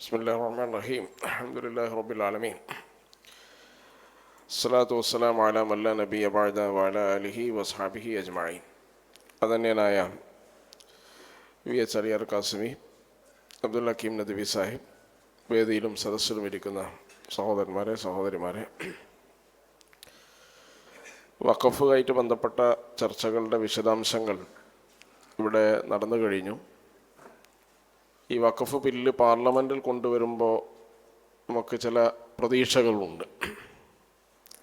بسم الله الرحمن الرحيم الحمد لله رب العالمين الصلاة والسلام على من لا نبي بعد وعلى آله وصحبه أجمعين അതന്നെയായ V H Aliyar Qasimi Abdul Hakeem Nadvi Sahib വേദിയിലും സദസ്സിലും ഇരിക്കുന്ന സഹോദരന്മാരെ സഹോദരിമാരെ വഖഫുമായിട്ട് ബന്ധപ്പെട്ട ചർച്ചകളുടെ വിശദാംശങ്ങൾ ഇവിടെ നടന്നു കഴിഞ്ഞു ഈ വഖഫ് ബില്ല് പാർലമെന്റിൽ കൊണ്ടുവരുമ്പോൾ നമുക്ക് ചില പ്രതീക്ഷകളുണ്ട്.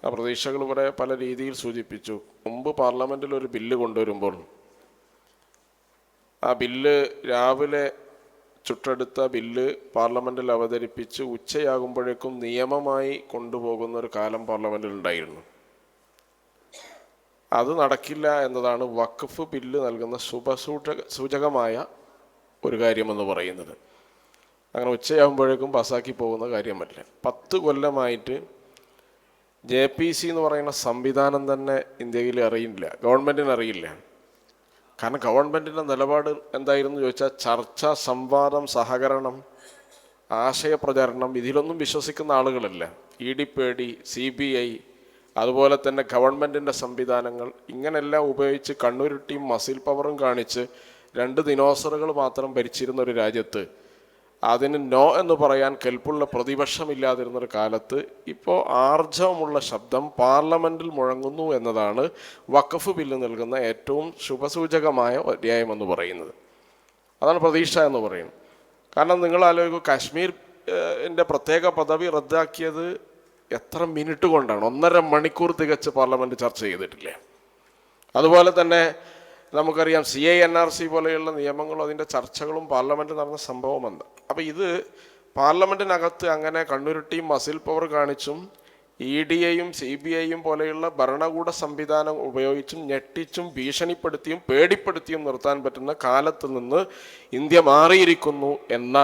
ആ പ്രതീക്ഷകൾ ഇവിടെ പല രീതിയിൽ സൂചിപ്പിച്ചു. മുമ്പ് പാർലമെന്റിൽ ഒരു ബില്ല് കൊണ്ടുവരുമ്പോൾ ആ ബില്ല് രാവിലെ ചുട്ടെടുത്ത ബില്ല് പാർലമെന്റിൽ അവതരിപ്പിച്ച് ഉച്ചയാകുമ്പോഴേക്കും നിയമമായി കൊണ്ടുപോകുന്ന ഒരു കാലം പാർലമെന്റിൽ ഉണ്ടായിരുന്നു. അത് നടക്കില്ല എന്നതാണ് വഖഫ് ബില്ല് നൽകുന്ന ശുഭസൂചക സൂചകമായ ഒരു കാര്യമെന്ന് പറയുന്നത്. അങ്ങനെ ഉച്ചയാകുമ്പോഴേക്കും പാസ്സാക്കി പോകുന്ന കാര്യമല്ല. പത്ത് കൊല്ലമായിട്ട് ജെ പി സി എന്ന് പറയുന്ന സംവിധാനം തന്നെ ഇന്ത്യയിൽ അറിയില്ല. ഗവൺമെന്റിന് അറിയില്ല. കാരണം ഗവൺമെന്റിന്റെ നിലപാട് എന്തായിരുന്നു ചോദിച്ചാൽ ചർച്ച സംവാദം സഹകരണം ആശയപ്രചരണം ഇതിലൊന്നും വിശ്വസിക്കുന്ന ആളുകളല്ല. ഇ ഡി പേടി സി ബി ഐ അതുപോലെ തന്നെ ഗവൺമെന്റിന്റെ സംവിധാനങ്ങൾ ഇങ്ങനെയെല്ലാം ഉപയോഗിച്ച് കണ്ണുരുട്ടിയും മസിൽ പവറും കാണിച്ച് രണ്ട് ദിനോസറുകൾ മാത്രം ഭരിച്ചിരുന്ന ഒരു രാജ്യത്ത് അതിന് നോ എന്ന് പറയാൻ കെൽപ്പുള്ള പ്രതിപക്ഷമില്ലാതിരുന്നൊരു കാലത്ത് ഇപ്പോൾ ആർജവമുള്ള ശബ്ദം പാർലമെന്റിൽ മുഴങ്ങുന്നു എന്നതാണ് വഖഫ് ബില്ല് നൽകുന്ന ഏറ്റവും ശുഭസൂചകമായ അധ്യായം എന്ന് പറയുന്നത്. അതാണ് പ്രതീക്ഷ എന്ന് പറയുന്നത് കാരണം നിങ്ങൾ ആലോചിക്കും കാശ്മീർ എന്റെ പ്രത്യേക പദവി റദ്ദാക്കിയത് എത്ര മിനിറ്റ് കൊണ്ടാണ്? ഒന്നര മണിക്കൂർ തികച്ച് പാർലമെന്റ് ചർച്ച ചെയ്തിട്ടില്ലേ? അതുപോലെ തന്നെ നമുക്കറിയാം C I N R C പോലെയുള്ള നിയമങ്ങളും അതിന്റെ ചർച്ചകളും പാർലമെന്റ് നടന്ന സംഭവമുണ്ട്. അപ്പോൾ ഇത് പാർലമെന്റിനകത്ത് അങ്ങനെ കണ്ണുരുട്ടിയും മസിൽ പവർ കാണിച്ചും ഇ ഡി എയും സി ബി ഐയും പോലെയുള്ള ഭരണകൂട സംവിധാനം ഉപയോഗിച്ചും ഞെട്ടിച്ചും ഭീഷണിപ്പെടുത്തിയും പേടിപ്പെടുത്തിയും നിർത്താൻ പറ്റുന്ന കാലത്ത് നിന്ന് ഇന്ത്യ മാറിയിരിക്കുന്നു എന്ന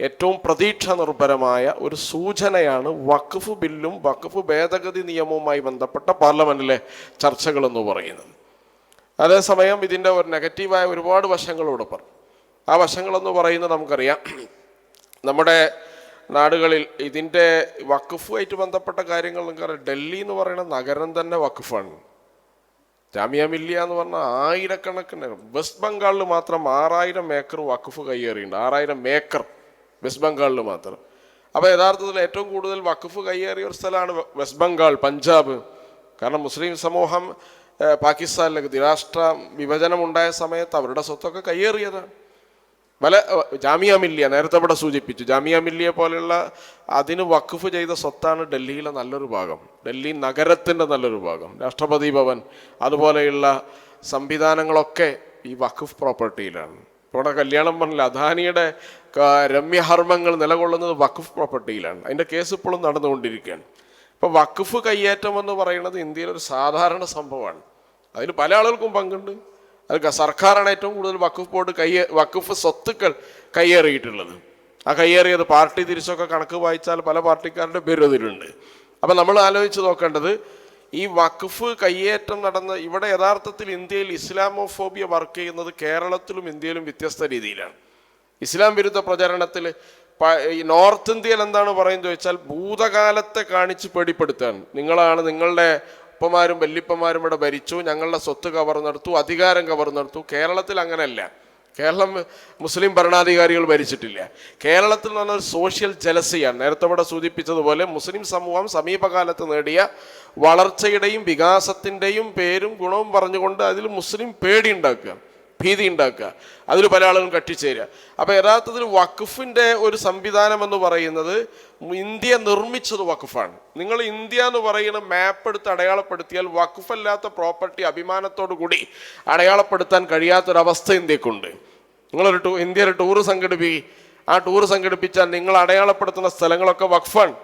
ഏറ്റവും പ്രതീക്ഷ നിർഭരമായ ഒരു സൂചനയാണ് വഖഫ് ബില്ലും വഖഫ് ഭേദഗതി നിയമവുമായി ബന്ധപ്പെട്ട പാർലമെന്റിലെ ചർച്ചകളെന്ന് പറയുന്നത്. അതേസമയം ഇതിന്റെ ഒരു നെഗറ്റീവായ ഒരുപാട് വശങ്ങളോട് പറഞ്ഞു ആ വശങ്ങളെന്ന് പറയുന്നത് നമുക്കറിയാം. നമ്മുടെ നാടുകളിൽ ഇതിന്റെ വഖഫുമായിട്ട് ബന്ധപ്പെട്ട കാര്യങ്ങൾ നിങ്ങൾക്കറിയാം ഡൽഹി എന്ന് പറയുന്ന നഗരം തന്നെ വഖഫാണ്. ജാമിയ മില്ലിയ എന്ന് പറഞ്ഞാൽ ആയിരക്കണക്കിന് വെസ്റ്റ് ബംഗാളിൽ മാത്രം ആറായിരം ഏക്കർ വഖഫ് കയ്യേറിയുണ്ട് ആറായിരം ഏക്കർ വെസ്റ്റ് ബംഗാളിൽ മാത്രം. അപ്പോൾ യഥാർത്ഥത്തിൽ ഏറ്റവും കൂടുതൽ വഖഫ് കയ്യേറിയ ഒരു സ്ഥലമാണ് വെസ്റ്റ് ബംഗാൾ പഞ്ചാബ്. കാരണം മുസ്ലിം സമൂഹം പാകിസ്ഥാനിലേക്ക് ദ്വിരാഷ്ട്ര വിഭജനമുണ്ടായ സമയത്ത് അവരുടെ സ്വത്തൊക്കെ കയ്യേറിയതാണ് പല ജാമിയ മില്ലിയ നേരത്തെ ഇവിടെ സൂചിപ്പിച്ചു. ജാമിയ മില്ലിയ പോലെയുള്ള അതിന് വഖഫ് ചെയ്ത സ്വത്താണ് ഡൽഹിയിലെ നല്ലൊരു ഭാഗം. ഡൽഹി നഗരത്തിന്റെ നല്ലൊരു ഭാഗം. രാഷ്ട്രപതി ഭവൻ അതുപോലെയുള്ള സംവിധാനങ്ങളൊക്കെ ഈ വഖഫ് പ്രോപ്പർട്ടിയിലാണ്. ഇവിടെ കല്യാണം പറഞ്ഞില്ല. അദാനിയുടെ രമ്യഹർമ്മങ്ങൾ നിലകൊള്ളുന്നത് വഖഫ് പ്രോപ്പർട്ടിയിലാണ്. അതിന്റെ കേസ് ഇപ്പോഴും നടന്നുകൊണ്ടിരിക്കുകയാണ്. ഇപ്പോൾ വഖഫ് കയ്യേറ്റം എന്ന് പറയുന്നത് ഇന്ത്യയിലൊരു സാധാരണ സംഭവമാണ്. അതിൽ പല ആളുകൾക്കും പങ്കുണ്ട്. അത് സർക്കാരാണ് ഏറ്റവും കൂടുതൽ വഖഫ് ബോർഡ് കയ്യേ വഖഫ് സ്വത്തുക്കൾ കയ്യേറിയിട്ടുള്ളത് ആ കയ്യേറിയത് പാർട്ടി തിരിച്ചൊക്കെ കണക്ക് വായിച്ചാൽ പല പാർട്ടിക്കാരുടെ പേരും അപ്പം നമ്മൾ ആലോചിച്ച് നോക്കേണ്ടത് ഈ വഖഫ് കയ്യേറ്റം നടന്ന ഇവിടെ യഥാർത്ഥത്തിൽ ഇന്ത്യയിൽ ഇസ്ലാമോഫോബിയ വർക്ക് ചെയ്യുന്നത് കേരളത്തിലും ഇന്ത്യയിലും വ്യത്യസ്ത രീതിയിലാണ്. ഇസ്ലാം വിരുദ്ധ പ്രചരണത്തിൽ നോർത്ത് ഇന്ത്യയിൽ എന്താണ് പറയുന്നത് ചോദിച്ചാൽ ഭൂതകാലത്തെ കാണിച്ച് പേടിപ്പെടുത്താൻ. നിങ്ങളാണ് നിങ്ങളുടെ ഉപ്പമാരും വല്യപ്പന്മാരും ഇവിടെ ഭരിച്ചു ഞങ്ങളുടെ സ്വത്ത് കവർന്നെടുത്തു അധികാരം കവർന്നെടുത്തു കേരളത്തിൽ അങ്ങനെയല്ല. കേരളം മുസ്ലിം ഭരണാധികാരികൾ ഭരിച്ചിട്ടില്ല. കേരളത്തിൽ എന്ന് ഒരു സോഷ്യൽ ജലസിയാണ് നേരത്തെ ഇവിടെ സൂചിപ്പിച്ചതുപോലെ മുസ്ലിം സമൂഹം സമീപകാലത്ത് നേടിയ വളർച്ചയുടെയും വികാസത്തിന്റെയും പേരും ഗുണവും പറഞ്ഞുകൊണ്ട് അതിൽ മുസ്ലിം പേടി ഉണ്ടാക്കുക. ഭീതി ഉണ്ടാക്കുക. അതിൽ പല ആളുകളും കട്ടിച്ചേരുക അപ്പോൾ യഥാർത്ഥത്തിൽ വഖഫിന്റെ ഒരു സംവിധാനം എന്ന് പറയുന്നത് ഇന്ത്യ നിർമ്മിച്ചത് വഖഫാണ്. നിങ്ങൾ ഇന്ത്യ എന്ന് പറയുന്ന മാപ്പ് എടുത്ത് അടയാളപ്പെടുത്തിയാൽ വഖഫല്ലാത്ത പ്രോപ്പർട്ടി അഭിമാനത്തോടു കൂടി അടയാളപ്പെടുത്താൻ കഴിയാത്തൊരവസ്ഥ ഇന്ത്യക്കുണ്ട്. നിങ്ങളൊരു ടൂ ഇന്ത്യയിൽ ടൂറ് സംഘടിപ്പിക്കുക ആ ടൂർ സംഘടിപ്പിച്ചാൽ നിങ്ങൾ അടയാളപ്പെടുത്തുന്ന സ്ഥലങ്ങളൊക്കെ വഖഫാണ്.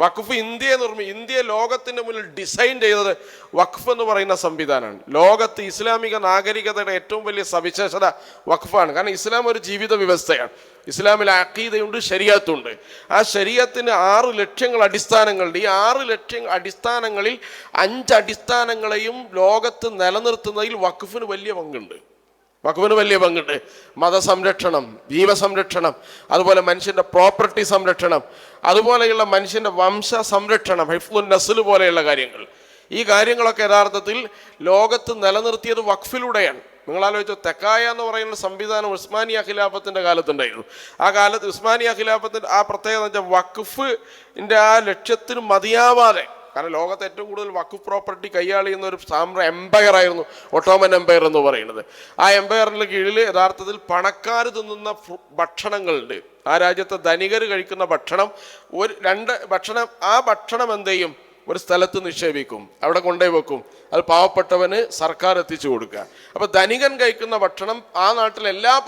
വഖഫ് ഇന്ത്യയെ നിർമ്മി ഇന്ത്യ ലോകത്തിന്റെ മുന്നിൽ ഡിസൈൻ ചെയ്തത് വഖഫ് എന്ന് പറയുന്ന സംവിധാനമാണ്. ലോകത്ത് ഇസ്ലാമിക നാഗരികതയുടെ ഏറ്റവും വലിയ സവിശേഷത വഖഫാണ്. കാരണം ഇസ്ലാം ഒരു ജീവിത വ്യവസ്ഥയാണ്. ഇസ്ലാമിൽ അക്കീതയുണ്ട് ശരീരത്തുണ്ട് ആ ശരീരത്തിന് ആറ് ലക്ഷ്യങ്ങൾ അടിസ്ഥാനങ്ങളുണ്ട്. ഈ ആറ് ലക്ഷ്യ അടിസ്ഥാനങ്ങളിൽ അഞ്ച് അടിസ്ഥാനങ്ങളെയും ലോകത്ത് നിലനിർത്തുന്നതിൽ വഖഫിന് വലിയ പങ്കുണ്ട്. വഖഫിന് വലിയ പങ്കുണ്ട്. മതസംരക്ഷണം ജീവസംരക്ഷണം അതുപോലെ മനുഷ്യന്റെ പ്രോപ്പർട്ടി സംരക്ഷണം അതുപോലെയുള്ള മനുഷ്യന്റെ വംശ സംരക്ഷണം ഹൈഫുൽ നസൽ പോലെയുള്ള കാര്യങ്ങൾ. ഈ കാര്യങ്ങളൊക്കെ യഥാർത്ഥത്തിൽ ലോകത്ത് നിലനിർത്തിയത് വഖഫിലൂടെയാണ്. നിങ്ങൾ ആലോചിച്ചോ തെക്കായ എന്ന് പറയുന്ന സംവിധാനം ഉസ്മാനിയ ഖിലാഫത്തിന്റെ കാലത്തുണ്ടായിരുന്നു. ആ കാലത്ത് ഉസ്മാനിയ ഖിലാഫത്തിന്റെ ആ പ്രത്യേകത വെച്ചാൽ വഖഫിന്റെ ആ ലക്ഷ്യത്തിന് മതിയാവാതെ കാരണം ലോകത്ത് ഏറ്റവും കൂടുതൽ വഖഫ് പ്രോപ്പർട്ടി കൈയാളിയുന്ന ഒരു സാമ്ര എംപയർ ആയിരുന്നു ഒട്ടോമൻ എംപയർ എന്ന് പറയുന്നത്. ആ എംപയറിന്റെ കീഴിൽ യഥാർത്ഥത്തിൽ പണക്കാർ തിന്നുന്ന ഭക്ഷണങ്ങളുണ്ട്. ആ രാജ്യത്തെ ധനികർ കഴിക്കുന്ന ഭക്ഷണം ഒരു രണ്ട് ഭക്ഷണം ആ ഭക്ഷണം എന്ത് ചെയ്യും? ഒരു സ്ഥലത്ത് നിക്ഷേപിക്കും. അവിടെ കൊണ്ടുപോയി വെക്കും. അത് പാവപ്പെട്ടവന് സർക്കാർ എത്തിച്ചു കൊടുക്കുക. അപ്പൊ ധനികൻ കഴിക്കുന്ന ഭക്ഷണം ആ നാട്ടിൽ എല്ലാ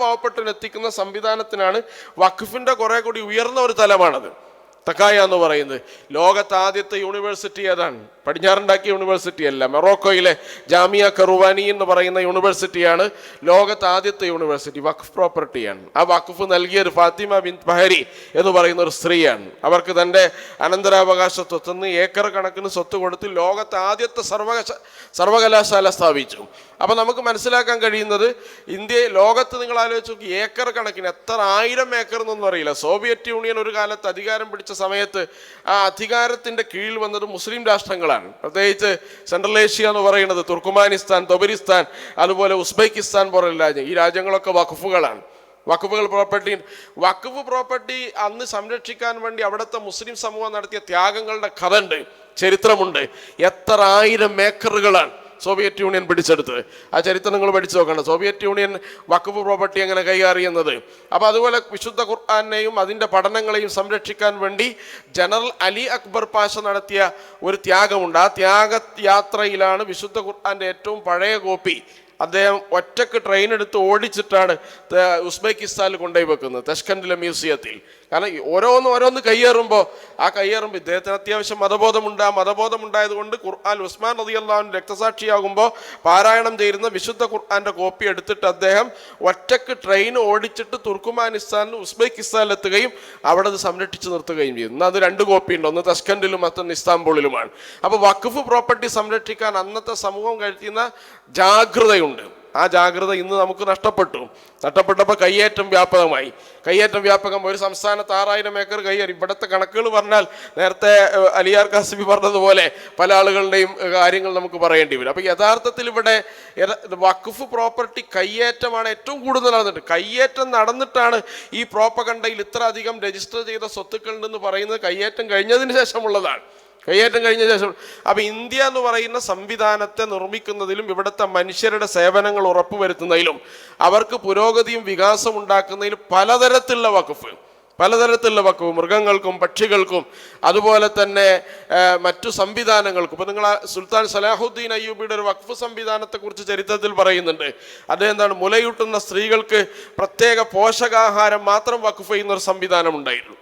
സംവിധാനത്തിനാണ് വഖഫിന്റെ കുറെ കൂടി ഉയർന്ന ഒരു തലമാണത്. തക്കായ എന്ന് പറയുന്നത്. ലോകത്ത് ആദ്യത്തെ യൂണിവേഴ്സിറ്റി ഏതാണ്? പടിഞ്ഞാറുണ്ടാക്കിയ യൂണിവേഴ്സിറ്റി അല്ല. മെറോക്കോയിലെ ജാമിയ കറുവാനി എന്ന് പറയുന്ന യൂണിവേഴ്സിറ്റിയാണ് ലോകത്ത് ആദ്യത്തെ യൂണിവേഴ്സിറ്റി. വഖഫ് പ്രോപ്പർട്ടിയാണ് ആ വഖഫ് നൽകിയ ഒരു ഫാത്തിമ ബിൻ ബഹരി എന്ന് പറയുന്ന ഒരു സ്ത്രീയാണ്. അവർക്ക് തന്റെ അനന്തരാവകാശ സ്വത്തുനിന്ന് ഏക്കർ കണക്കിന് സ്വത്ത് കൊടുത്ത് ലോകത്ത് ആദ്യത്തെ സർവകശ സർവകലാശാല സ്ഥാപിച്ചു. അപ്പൊ നമുക്ക് മനസ്സിലാക്കാൻ കഴിയുന്നത് ഇന്ത്യയെ ലോകത്ത് നിങ്ങൾ ആലോചിച്ച് നോക്കി ഏക്കർ കണക്കിന് എത്ര ആയിരം ഏക്കർ എന്നൊന്നും അറിയില്ല. സോവിയറ്റ് യൂണിയൻ ഒരു കാലത്ത് അധികാരം പിടിച്ച സമയത്ത് ആ അധികാരത്തിന്റെ കീഴിൽ വന്നത് മുസ്ലിം രാഷ്ട്രങ്ങളാണ്. പ്രത്യേകിച്ച് സെൻട്രൽ ഏഷ്യ എന്ന് പറയുന്നത് തുർക്കുമാനിസ്ഥാൻ തൊബരിസ്ഥാൻ അതുപോലെ ഉസ്ബെക്കിസ്ഥാൻ പോലുള്ള രാജ്യം ഈ രാജ്യങ്ങളൊക്കെ വഖഫുകളാണ്. വഖഫുകൾ പ്രോപ്പർട്ടി വഖഫ് പ്രോപ്പർട്ടി അന്ന് സംരക്ഷിക്കാൻ വേണ്ടി അവിടുത്തെ മുസ്ലിം സമൂഹം നടത്തിയ ത്യാഗങ്ങളുടെ കഥ ഉണ്ട് ചരിത്രമുണ്ട്. എത്ര ആയിരം ഏക്കറുകളാണ്. സോവിയറ്റ് യൂണിയൻ പിടിച്ചെടുത്തത് ആ ചരിത്രം നിങ്ങൾ പഠിച്ചു നോക്കണം സോവിയറ്റ് യൂണിയൻ വഖഫ് പ്രോപ്പർട്ടി എങ്ങനെ കൈകാറിയുന്നത്. അപ്പോൾ അതുപോലെ വിശുദ്ധ ഖുർആാനെയും അതിന്റെ പഠനങ്ങളെയും സംരക്ഷിക്കാൻ വേണ്ടി ജനറൽ അലി അക്ബർ പാഷ നടത്തിയ ഒരു ത്യാഗമുണ്ട്. ആ ത്യാഗ യാത്രയിലാണ് വിശുദ്ധ ഖുർആാന്റെ ഏറ്റവും പഴയ കോപ്പി അദ്ദേഹം ഒറ്റയ്ക്ക് ട്രെയിൻ എടുത്ത് ഓടിച്ചിട്ടാണ് ഉസ്ബെക്കിസ്ഥാനിൽ കൊണ്ടുപോയി വെക്കുന്നത് തെഷ്കൻഡിലെ മ്യൂസിയത്തിൽ. കാരണം ഓരോന്ന് ഓരോന്ന് കയ്യേറുമ്പോൾ ആ കയ്യേറുമ്പോൾ ഇദ്ദേഹത്തിന് അത്യാവശ്യം മതബോധമുണ്ട്. ആ മതബോധം ഉണ്ടായതുകൊണ്ട് ഖുർആൻ ഉസ്മാൻ റതി അള്ളാഹുവിന്റെ രക്തസാക്ഷിയാകുമ്പോൾ പാരായണം ചെയ്യുന്ന വിശുദ്ധ ഖുർആന്റെ കോപ്പി എടുത്തിട്ട് അദ്ദേഹം ഒറ്റയ്ക്ക് ട്രെയിൻ ഓടിച്ചിട്ട് തുർക്കുമാനിസ്ഥാനിലും ഉസ്ബെക്കിസ്ഥാനിലെത്തുകയും അവിടെ അത് സംരക്ഷിച്ച് നിർത്തുകയും ചെയ്തു. ഇന്ന് അത് രണ്ട് കോപ്പി ഉണ്ട് ഒന്ന് തസ്കൻഡിലും മറ്റൊന്ന് ഇസ്താംബൂളിലുമാണ്. അപ്പോൾ വഖഫ് പ്രോപ്പർട്ടി സംരക്ഷിക്കാൻ അന്നത്തെ സമൂഹം കഴിക്കുന്ന ജാഗ്രതയുണ്ട്. ആ ജാഗ്രത ഇന്ന് നമുക്ക് നഷ്ടപ്പെട്ടു. നഷ്ടപ്പെട്ടപ്പോൾ കയ്യേറ്റം വ്യാപകമായി. കയ്യേറ്റം വ്യാപകം. ഒരു സംസ്ഥാനത്ത് ആറായിരം ഏക്കർ കയ്യേറി ഇവിടുത്തെ കണക്കുകൾ പറഞ്ഞാൽ നേരത്തെ അലിയാർ കാസിബി പറഞ്ഞതുപോലെ പല ആളുകളുടെയും കാര്യങ്ങൾ നമുക്ക് പറയേണ്ടി വരും. അപ്പോൾ യഥാർത്ഥത്തിൽ ഇവിടെ വഖഫ് പ്രോപ്പർട്ടി കയ്യേറ്റമാണ് ഏറ്റവും കൂടുതൽ നടന്നിട്ട്. കയ്യേറ്റം നടന്നിട്ടാണ് ഈ പ്രോപ്പകണ്ടയിൽ ഇത്ര അധികം രജിസ്റ്റർ ചെയ്ത സ്വത്തുക്കളുണ്ടെന്ന് പറയുന്നത് കയ്യേറ്റം കഴിഞ്ഞതിന് ശേഷമുള്ളതാണ്. കയ്യേറ്റം കഴിഞ്ഞ ശേഷം. അപ്പൊ ഇന്ത്യ എന്ന് പറയുന്ന സംവിധാനത്തെ നിർമ്മിക്കുന്നതിലും ഇവിടുത്തെ മനുഷ്യരുടെ സേവനങ്ങൾ ഉറപ്പുവരുത്തുന്നതിലും അവർക്ക് പുരോഗതിയും വികാസം ഉണ്ടാക്കുന്നതിലും പലതരത്തിലുള്ള വകുപ്പ് പലതരത്തിലുള്ള വകുപ്പ് മൃഗങ്ങൾക്കും പക്ഷികൾക്കും അതുപോലെ തന്നെ മറ്റു സംവിധാനങ്ങൾക്കും. ഇപ്പൊ നിങ്ങൾ സുൽത്താൻ സലാഹുദ്ദീൻ അയ്യൂബിയുടെ ഒരു വഖഫ് സംവിധാനത്തെക്കുറിച്ച് ചരിത്രത്തിൽ പറയുന്നുണ്ട്. അദ്ദേഹം എന്താണ്? മുലയൂട്ടുന്ന സ്ത്രീകൾക്ക് പ്രത്യേക പോഷകാഹാരം മാത്രം വഖഫ് ചെയ്യുന്ന ഒരു സംവിധാനം ഉണ്ടായിരുന്നു.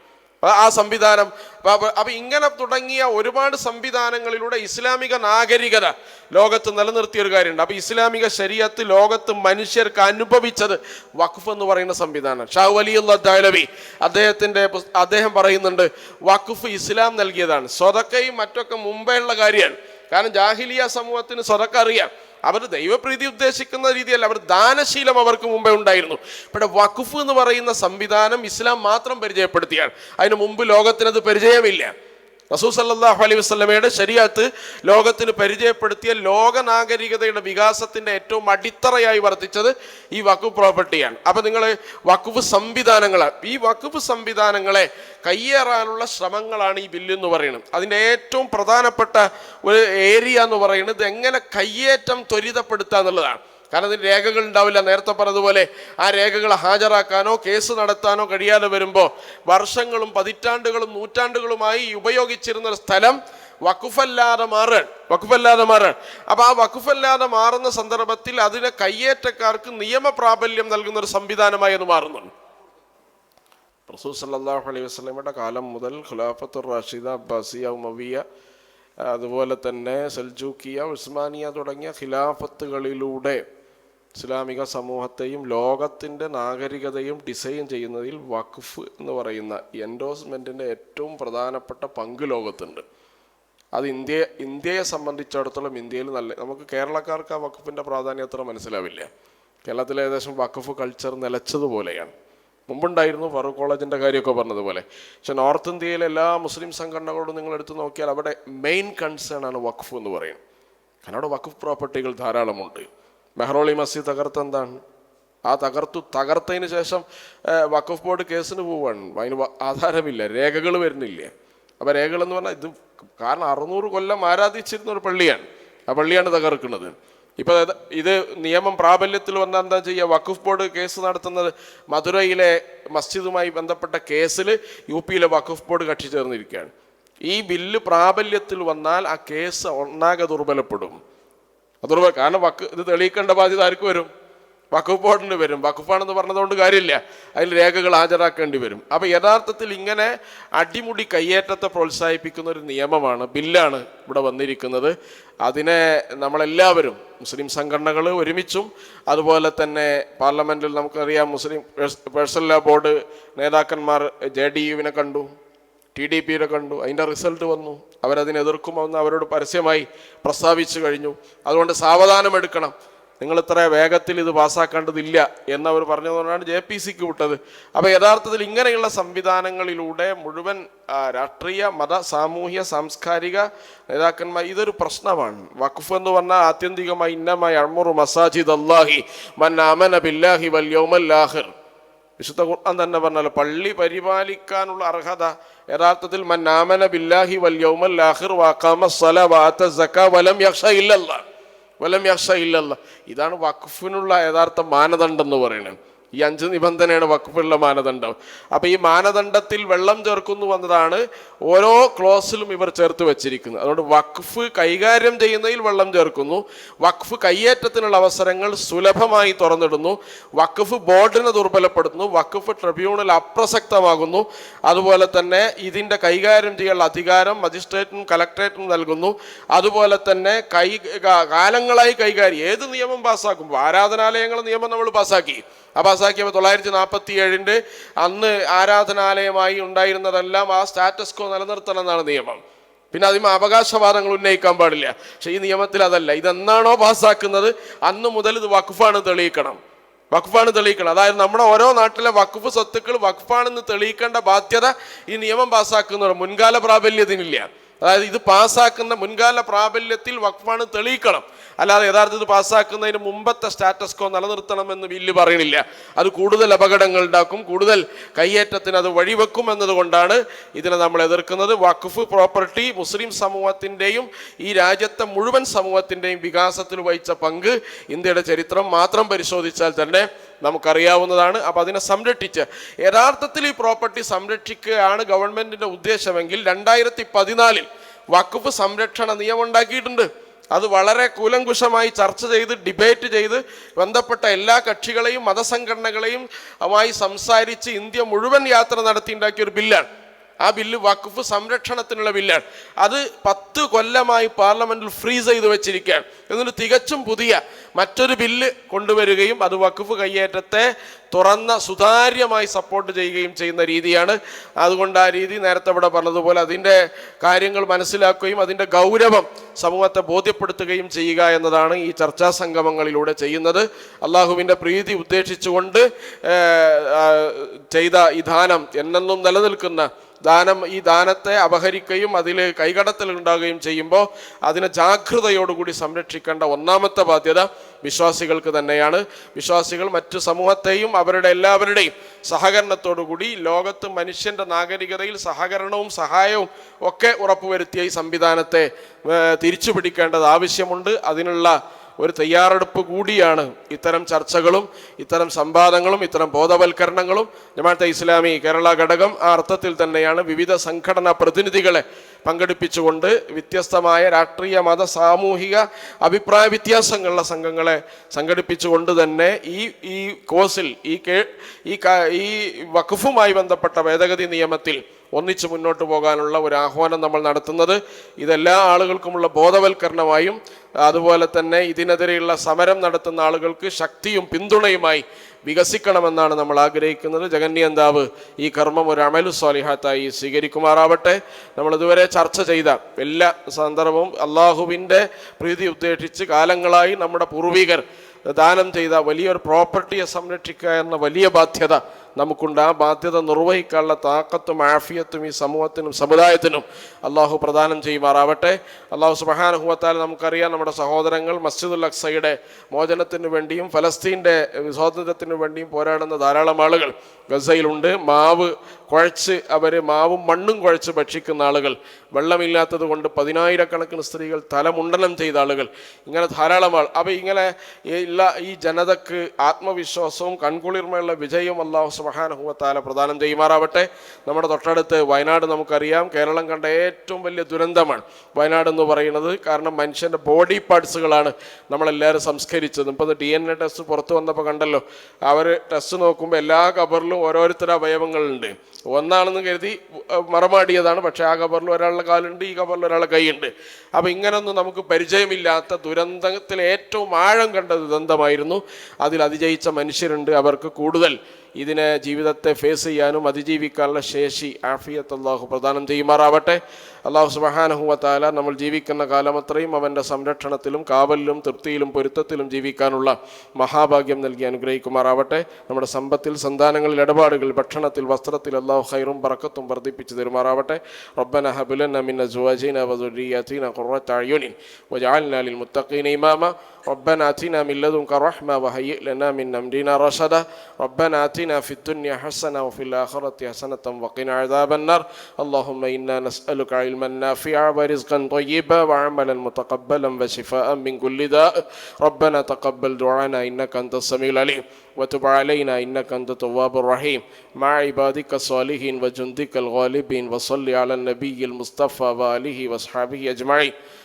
ആ- സംവിധാനം അപ്പൊ- ഇങ്ങനെ തുടങ്ങിയ ഒരുപാട് സംവിധാനങ്ങളിലൂടെ ഇസ്ലാമിക നാഗരികത ലോകത്ത് നിലനിർത്തിയ ഒരു കാര്യമുണ്ട്. അപ്പൊ ഇസ്ലാമിക ശരീരത്ത് ലോകത്ത് മനുഷ്യർക്ക് അനുഭവിച്ചത് വഖഫ് എന്ന് പറയുന്ന സംവിധാനം. ഷാഹു അലി ദാലവി അദ്ദേഹത്തിന്റെ അദ്ദേഹം പറയുന്നുണ്ട് വഖഫ് ഇസ്ലാം നൽകിയതാണ്. സ്വതക്കയും മറ്റൊക്കെ മുമ്പേ ഉള്ള കാര്യമാണ്. കാരണം ജാഹിലിയ സമൂഹത്തിന് സ്വതക്ക അറിയാം. അവർ ദൈവപ്രീതി ഉദ്ദേശിക്കുന്ന രീതിയല്ല. അവർ ദാനശീലം അവർക്ക് മുമ്പേ ഉണ്ടായിരുന്നു. ഇവിടെ വഖഫ് എന്ന് പറയുന്ന സംവിധാനം ഇസ്ലാം മാത്രം പരിചയപ്പെടുത്തിയാണ് അതിന് മുമ്പ് ലോകത്തിനത് പരിചയമില്ല. റസൂ സല്ലല്ലാഹു അലൈഹി വസ്ലമയുടെ ശരീഅത്ത് ലോകത്തിന് പരിചയപ്പെടുത്തിയ ലോക നാഗരികതയുടെ വികാസത്തിന്റെ ഏറ്റവും അടിത്തറയായി വർദ്ധിച്ചത് ഈ വക്കു പ്രോപ്പർട്ടിയാണ്. അപ്പൊ നിങ്ങൾ വക്കുഫ് സംവിധാനങ്ങളാണ് ഈ വക്കുഫ് സംവിധാനങ്ങളെ കയ്യേറാനുള്ള ശ്രമങ്ങളാണ് ഈ ബില്ല് എന്ന് പറയുന്നത്. അതിന്റെ ഏറ്റവും പ്രധാനപ്പെട്ട ഒരു ഏരിയ എന്ന് പറയുന്നത് എങ്ങനെ കയ്യേറ്റം ത്വരിതപ്പെടുത്തുക എന്നുള്ളതാണ് കാരണം ഇതിന് രേഖകൾ ഉണ്ടാവില്ല. നേരത്തെ പറഞ്ഞതുപോലെ ആ രേഖകൾ ഹാജരാക്കാനോ കേസ് നടത്താനോ കഴിയാതെ വരുമ്പോൾ വർഷങ്ങളും പതിറ്റാണ്ടുകളും നൂറ്റാണ്ടുകളുമായി ഉപയോഗിച്ചിരുന്ന സ്ഥലം വഖുഫല്ലാതെ മാറാൻ വഖുഫല്ലാതെ മാറാൻ. അപ്പോൾ ആ വഖുഫല്ലാതെ മാറുന്ന സന്ദർഭത്തിൽ അതിനെ കയ്യേറ്റക്കാർക്ക് നിയമപ്രാബല്യം നൽകുന്ന ഒരു സംവിധാനമായി അത് മാറുന്നുണ്ട്. റസൂൽ സല്ലല്ലാഹു അലൈഹി വസ്ലമയുടെ കാലം മുതൽ ഖുലാഫത്തുർ റാഷിദ അബ്ബാസിയ ഉമവിയ അതുപോലെ തന്നെ സെൽജൂക്കിയ ഉസ്മാനിയ തുടങ്ങിയ ഖിലാഫത്തുകളിലൂടെ ഇസ്ലാമിക സമൂഹത്തെയും ലോകത്തിന്റെ നാഗരികതയും ഡിസൈൻ ചെയ്യുന്നതിൽ വഖഫ് എന്ന് പറയുന്ന എൻഡോസ്മെന്റിന്റെ ഏറ്റവും പ്രധാനപ്പെട്ട പങ്ക് ലോകത്തുണ്ട്. അത് ഇന്ത്യ ഇന്ത്യയെ സംബന്ധിച്ചിടത്തോളം ഇന്ത്യയിൽ നല്ല നമുക്ക് കേരളക്കാർക്ക് ആ വഖഫിന്റെ പ്രാധാന്യം അത്ര മനസ്സിലാവില്ല. കേരളത്തിൽ ഏകദേശം വഖഫ് കൾച്ചർ നിലച്ചതുപോലെയാണ്. മുമ്പുണ്ടായിരുന്നു ഫറൂഖ് കോളേജിന്റെ കാര്യമൊക്കെ പറഞ്ഞതുപോലെ. പക്ഷെ നോർത്ത് ഇന്ത്യയിലെ എല്ലാ മുസ്ലിം സംഘടനകളോടും നിങ്ങൾ എടുത്തു നോക്കിയാൽ അവിടെ മെയിൻ കൺസേൺ ആണ് വഖഫ് എന്ന് പറയുന്നത് കാരണം അവിടെ വഖഫ് പ്രോപ്പർട്ടികൾ ധാരാളമുണ്ട്. മെഹ്റോളി മസ്ജിദ് തകർത്ത് എന്താണ്? ആ തകർത്തു തകർത്തതിന് ശേഷം വഖഫ് ബോർഡ് കേസിന് പോവാണ്. അതിന് ആധാരമില്ല രേഖകൾ വരുന്നില്ല? അപ്പോൾ രേഖകൾ എന്ന് പറഞ്ഞാൽ ഇത് കാരണം അറുന്നൂറ് കൊല്ലം ആരാധിച്ചിരുന്ന ഒരു പള്ളിയാണ്. ആ പള്ളിയാണ് തകർക്കുന്നത്. ഇപ്പോൾ ഇത് നിയമം പ്രാബല്യത്തിൽ വന്നാൽ എന്താ ചെയ്യുക വഖഫ് ബോർഡ് കേസ് നടത്തുന്നത് മധുരയിലെ മസ്ജിദുമായി ബന്ധപ്പെട്ട കേസിൽ യു പിയിലെ വഖഫ് ബോർഡ് കക്ഷി ചേർന്നിരിക്കുകയാണ്. ഈ ബില്ല് പ്രാബല്യത്തിൽ വന്നാൽ ആ കേസ് ഒന്നാകെ ദുർബലപ്പെടും. ദുർബല കാരണം വക്ക് ഇത് തെളിയിക്കേണ്ട ബാധ്യത ആർക്ക് വരും? ബോർഡിന് വരും. വഖഫാണെന്ന് പറഞ്ഞതുകൊണ്ട് കാര്യമില്ല. അതിൽ രേഖകൾ ഹാജരാക്കേണ്ടി വരും. അപ്പോൾ യഥാർത്ഥത്തിൽ ഇങ്ങനെ അടിമുടി കയ്യേറ്റത്തെ പ്രോത്സാഹിപ്പിക്കുന്ന ഒരു നിയമമാണ് ബില്ലാണ് ഇവിടെ വന്നിരിക്കുന്നത്. അതിനെ നമ്മളെല്ലാവരും മുസ്ലിം സംഘടനകൾ ഒരുമിച്ചും അതുപോലെ തന്നെ പാർലമെന്റിൽ നമുക്കറിയാം മുസ്ലിം പേഴ്സണൽ ലോ ബോർഡ് നേതാക്കന്മാർ ജെ ഡി യുവിനെ കണ്ടു ടി ഡി പിയുടെ കണ്ടു അതിന്റെ റിസൾട്ട് വന്നു. അവരതിനെതിർക്കുമെന്ന് അവരോട് പരസ്യമായി പ്രസ്താവിച്ചു കഴിഞ്ഞു. അതുകൊണ്ട് സാവധാനം എടുക്കണം. നിങ്ങൾ ഇത്ര വേഗത്തിൽ ഇത് പാസ്സാക്കേണ്ടതില്ല എന്നവർ പറഞ്ഞതുകൊണ്ടാണ് ജെ പി സിക്ക് വിട്ടത്. അപ്പോൾ യഥാർത്ഥത്തിൽ ഇങ്ങനെയുള്ള സംവിധാനങ്ങളിലൂടെ മുഴുവൻ രാഷ്ട്രീയ മത സാമൂഹ്യ സാംസ്കാരിക നേതാക്കന്മാർ ഇതൊരു പ്രശ്നമാണ്. വഖഫ് എന്ന് പറഞ്ഞാൽ ആത്യന്തികമായി ഇന്നമായി അൺമുറു മസാജിദ് അള്ളാഹി മൻ അമന ബില്ലാഹി ആഖിർ വിശുദ്ധ ഖുർആൻ തന്നെ പറഞ്ഞല്ലോ പള്ളി പരിപാലിക്കാനുള്ള അർഹത യഥാർത്ഥത്തിൽ മന്നാമന ബില്ലാഹി വൽ വാക്കാമ സല വാത്ത സ്വല വാത സക വലം യക്ഷ ഇല്ലല്ല വലം യഖ്ഷ ഇല്ലല്ല. ഇതാണ് വഖഫിനുള്ള യഥാർത്ഥ മാനദണ്ഡം എന്ന് പറയുന്നത്. ഈ അഞ്ച് നിബന്ധനയാണ് വഖഫിനുള്ള മാനദണ്ഡം. അപ്പോൾ ഈ മാനദണ്ഡത്തിൽ വെള്ളം ചേർക്കുന്നു എന്നതാണ് ഓരോ ക്ലോസിലും ഇവർ ചേർത്ത് വെച്ചിരിക്കുന്നത്. അതുകൊണ്ട് വഖഫ് കൈകാര്യം ചെയ്യുന്നതിൽ വെള്ളം ചേർക്കുന്നു. വഖഫ് കയ്യേറ്റത്തിനുള്ള അവസരങ്ങൾ സുലഭമായി തുറന്നിടുന്നു. വഖഫ് ബോർഡിനെ ദുർബലപ്പെടുത്തുന്നു. വഖഫ് ട്രിബ്യൂണൽ അപ്രസക്തമാകുന്നു. അതുപോലെ തന്നെ ഇതിന്റെ കൈകാര്യം ചെയ്യാനുള്ള അധികാരം മജിസ്ട്രേറ്റിനും കലക്ട്രേറ്റിനും നൽകുന്നു. അതുപോലെ തന്നെ കൈ കാലങ്ങളായി കൈകാര്യം. ഏത് നിയമം പാസ്സാക്കും? ആരാധനാലയങ്ങൾ നിയമം നമ്മൾ പാസ്സാക്കി. ആ പാസ്സാക്കിയപ്പോൾ തൊള്ളായിരത്തി നാൽപ്പത്തി ഏഴിന്റെ അന്ന് ആരാധനാലയമായി ഉണ്ടായിരുന്നതെല്ലാം ആ സ്റ്റാറ്റസ് കോ നിലനിർത്തണം എന്നാണ് നിയമം. പിന്നെ അതിന് അവകാശവാദങ്ങൾ ഉന്നയിക്കാൻ പാടില്ല. പക്ഷേ ഈ നിയമത്തിൽ അതല്ല. ഇതെന്നാണോ പാസ്സാക്കുന്നത് അന്ന് മുതൽ ഇത് വഖഫാണ് തെളിയിക്കണം. വഖഫാണ് തെളിയിക്കണം. അതായത് നമ്മുടെ ഓരോ നാട്ടിലെ വഖഫ് സ്വത്തുക്കൾ വഖഫാണെന്ന് തെളിയിക്കേണ്ട ബാധ്യത ഈ നിയമം പാസ്സാക്കുന്നവർ മുൻകാല പ്രാബല്യത്തിനില്ല. അതായത് ഇത് പാസ്സാക്കുന്ന മുൻകാല പ്രാബല്യത്തിൽ വഖഫാണ് തെളിയിക്കണം. അല്ലാതെ യഥാർത്ഥത്തിൽ പാസ്സാക്കുന്നതിന് മുമ്പത്തെ സ്റ്റാറ്റസ്കോ നിലനിർത്തണമെന്ന് ബില്ല് പറയണില്ല അത് കൂടുതൽ അപകടങ്ങൾ ഉണ്ടാക്കും കൂടുതൽ കയ്യേറ്റത്തിന് അത് വഴിവെക്കും എന്നതുകൊണ്ടാണ് ഇതിനെ നമ്മൾ എതിർക്കുന്നത്. വഖഫ് പ്രോപ്പർട്ടി മുസ്ലിം സമൂഹത്തിന്റെയും ഈ രാജ്യത്തെ മുഴുവൻ സമൂഹത്തിന്റെയും വികാസത്തിൽ വഹിച്ച പങ്ക് ഇന്ത്യയുടെ ചരിത്രം മാത്രം പരിശോധിച്ചാൽ തന്നെ നമുക്കറിയാവുന്നതാണ്. അപ്പോൾ അതിനെ സംരക്ഷിച്ച് യഥാർത്ഥത്തിൽ ഈ പ്രോപ്പർട്ടി സംരക്ഷിക്കുകയാണ് ഗവൺമെന്റിന്റെ ഉദ്ദേശമെങ്കിൽ രണ്ടായിരത്തി പതിനാലിൽ വഖഫ് സംരക്ഷണ നിയമം ഉണ്ടാക്കിയിട്ടുണ്ട്. അത് വളരെ കൂലങ്കുശമായി ചർച്ച ചെയ്ത് ഡിബേറ്റ് ചെയ്ത് ബന്ധപ്പെട്ട എല്ലാ കക്ഷികളെയും മതസംഘടനകളെയും മായി സംസാരിച്ച് ഇന്ത്യ മുഴുവൻ യാത്ര നടത്തി ഉണ്ടാക്കിയ ഒരു ബില്ലാണ്. ആ ബില്ല് വഖഫ് സംരക്ഷണത്തിനുള്ള ബില്ലാണ്. അത് പത്ത് കൊല്ലമായി പാർലമെന്റിൽ ഫ്രീസ് ചെയ്ത് വെച്ചിരിക്കുകയാണ്. എന്നിട്ട് തികച്ചും പുതിയ മറ്റൊരു ബില്ല് കൊണ്ടുവരികയും അത് വഖഫ് കയ്യേറ്റത്തെ തുറന്ന സുതാര്യമായി സപ്പോർട്ട് ചെയ്യുകയും ചെയ്യുന്ന രീതിയാണ്. അതുകൊണ്ട് ആ രീതി നേരത്തെ ഇവിടെ പറഞ്ഞതുപോലെ അതിന്റെ കാര്യങ്ങൾ മനസ്സിലാക്കുകയും അതിന്റെ ഗൗരവം സമൂഹത്തെ ബോധ്യപ്പെടുത്തുകയും ചെയ്യുക എന്നതാണ് ഈ ചർച്ചാ സംഗമങ്ങളിലൂടെ ചെയ്യുന്നത്. അള്ളാഹുവിന്റെ പ്രീതി ഉദ്ദേശിച്ചുകൊണ്ട് ചെയ്ത ഈ ദാനം എന്നെന്നും നിലനിൽക്കുന്ന ദാനം ഈ ദാനത്തെ അപഹരിക്കുകയും അതിൽ കൈകടത്തൽ ഉണ്ടാകുകയും ചെയ്യുമ്പോൾ അതിനെ ജാഗ്രതയോടുകൂടി സംരക്ഷിക്കേണ്ട ഒന്നാമത്തെ ബാധ്യത വിശ്വാസികൾക്ക് തന്നെയാണ്. വിശ്വാസികൾ മറ്റു സമൂഹത്തെയും അവരുടെ എല്ലാവരുടെയും സഹകരണത്തോടുകൂടി ലോകത്ത് മനുഷ്യന്റെ നാഗരികതയിൽ സഹകരണവും സഹായവും ഒക്കെ ഉറപ്പുവരുത്തിയ ഈ സംവിധാനത്തെ തിരിച്ചു പിടിക്കേണ്ടത് ആവശ്യമുണ്ട്. അതിനുള്ള ഒരു തയ്യാറെടുപ്പ് കൂടിയാണ് ഇത്തരം ചർച്ചകളും ഇത്തരം സംവാദങ്ങളും ഇത്തരം ബോധവൽക്കരണങ്ങളും. ജമാഅത്തെ ഇസ്ലാമി കേരള ഘടകം ആ അർത്ഥത്തിൽ തന്നെയാണ് വിവിധ സംഘടനാ പ്രതിനിധികളെ പങ്കെടുപ്പിച്ചുകൊണ്ട് വ്യത്യസ്തമായ രാഷ്ട്രീയ മത സാമൂഹിക അഭിപ്രായ വ്യത്യാസങ്ങളുള്ള സംഘങ്ങളെ സംഘടിപ്പിച്ചുകൊണ്ട് തന്നെ ഈ ഈ കോഴ്സിൽ ഈ കേ ഈ ഈ വഖഫുമായി ബന്ധപ്പെട്ട ഭേദഗതി നിയമത്തിൽ ഒന്നിച്ച് മുന്നോട്ട് പോകാനുള്ള ഒരു ആഹ്വാനം നമ്മൾ നടത്തുന്നത്. ഇതെല്ലാ ആളുകൾക്കുമുള്ള ബോധവൽക്കരണമായും അതുപോലെ തന്നെ ഇതിനെതിരെയുള്ള സമരം നടത്തുന്ന ആളുകൾക്ക് ശക്തിയും പിന്തുണയുമായി വികസിക്കണമെന്നാണ് നമ്മൾ ആഗ്രഹിക്കുന്നത്. ജഗന്യന്താവ് ഈ കർമ്മം ഒരു അമലു സ്വാലിഹാത്തായി സ്വീകരിക്കുമാറാവട്ടെ. നമ്മൾ ഇതുവരെ ചർച്ച ചെയ്ത എല്ലാ സന്ദർഭവും അള്ളാഹുവിന്റെ പ്രീതി ഉദ്ദേശിച്ച് കാലങ്ങളായി നമ്മുടെ പൂർവികർ ദാനം ചെയ്ത വലിയൊരു പ്രോപ്പർട്ടിയെ സംരക്ഷിക്കുക എന്ന വലിയ ബാധ്യത നമുക്കുണ്ട് ആ ബാധ്യത നിർവഹിക്കാനുള്ള താക്കത്തും ആഫിയത്തും ഈ സമൂഹത്തിനും സമുദായത്തിനും അള്ളാഹു പ്രദാനം ചെയ്യുമാറാവട്ടെ. അള്ളാഹു സുബഹാനുഭവത്താൽ നമുക്കറിയാം നമ്മുടെ സഹോദരങ്ങൾ മസ്ജിദുൽ അക്സയുടെ മോചനത്തിന് വേണ്ടിയും ഫലസ്തീന്റെ സ്വാതന്ത്ര്യത്തിന് വേണ്ടിയും പോരാടുന്ന ധാരാളം ആളുകൾ ഗസയിലുണ്ട്. മാവ് കുഴച്ച് അവർ മാവും മണ്ണും കുഴച്ച് ഭക്ഷിക്കുന്ന ആളുകൾ വെള്ളമില്ലാത്തത് കൊണ്ട് പതിനായിരക്കണക്കിന് സ്ത്രീകൾ തലമുണ്ടനം ചെയ്ത ആളുകൾ ഇങ്ങനെ ധാരാളം ആൾ. അപ്പോൾ ഇങ്ങനെ ഈ എല്ലാ ഈ ജനതക്ക് ആത്മവിശ്വാസവും കൺകുളിർമയുള്ള വിജയവും അള്ളാഹു സുബാനഹുവത്താല പ്രദാനം ചെയ്യുമാറാവട്ടെ. നമ്മുടെ തൊട്ടടുത്ത് വയനാട് നമുക്കറിയാം കേരളം കണ്ട ഏറ്റവും വലിയ ദുരന്തമാണ് വയനാട് എന്ന് പറയുന്നത്. കാരണം മനുഷ്യന്റെ ബോഡി പാർട്സുകളാണ് നമ്മളെല്ലാവരും സംസ്കരിച്ചത്. ഇപ്പം ഡി എൻ എ ടെസ്റ്റ് പുറത്ത് വന്നപ്പോൾ കണ്ടല്ലോ അവർ ടെസ്റ്റ് നോക്കുമ്പോൾ എല്ലാ കബറിലും ഓരോരുത്തരുടെ അവയവങ്ങളുണ്ട്. ഒന്നാണെന്ന് കരുതി മറമാടിയതാണ്. പക്ഷേ ആ കബറിൽ ഒരാളുടെ കാലുണ്ട് ഈ കബറിൽ ഒരാളുടെ കൈയുണ്ട്. അപ്പോൾ ഇങ്ങനൊന്നും നമുക്ക് പരിചയമില്ലാത്ത ദുരന്തത്തിൽ ഏറ്റവും ആഴം കണ്ട ദുരന്തമായിരുന്നു. അതിൽ അതിജയിച്ച മനുഷ്യരുണ്ട്. അവർക്ക് കൂടുതൽ ഇതിനെ ജീവിതത്തെ ഫേസ് ചെയ്യാനും അതിജീവിക്കാനുള്ള ശേഷി ആഫിയത്ത് അള്ളാഹു പ്രദാനം ചെയ്യുമാറാവട്ടെ. അള്ളാഹു സുബഹാനഹുവത്താല നമ്മൾ ജീവിക്കുന്ന കാലം അത്രയും അവന്റെ സംരക്ഷണത്തിലും കാവലിലും തൃപ്തിയിലും പൊരുത്തത്തിലും ജീവിക്കാനുള്ള മഹാഭാഗ്യം നൽകി അനുഗ്രഹിക്കുമാറാവട്ടെ. നമ്മുടെ സമ്പത്തിൽ സന്താനങ്ങളിൽ ഇടപാടുകൾ ഭക്ഷണത്തിൽ വസ്ത്രത്തിൽ അള്ളാഹു ഹൈറും പറക്കത്തും വർദ്ധിപ്പിച്ചു തരുമാറാവട്ടെ. റബ്ബന ഹബുലൻ അമിൻ അസ്വാജിന വദുരിയാതിന ഖുറത അയുനിൻ വജഅൽനാ ലിൽമുത്തഖീന ഇമാമ. ربنا آتنا من لدنك رحمة وهيئ لنا من أمرنا رشدا. ربنا آتنا في الدنيا حسنة وفي الآخرة حسنة وقنا عذاب النار. اللهم إنا نسألك علما نافعا ورزقا طيبا وعملا متقبلا وشفاء من كل داء. ربنا تقبل دعانا إنك أنت السميع العليم. وتب علينا إنك أنت التواب الرحيم. مع عبادك الصالحين وجندك الغالبين وصل على النبي المصطفى وآله وأصحابه أجمعين.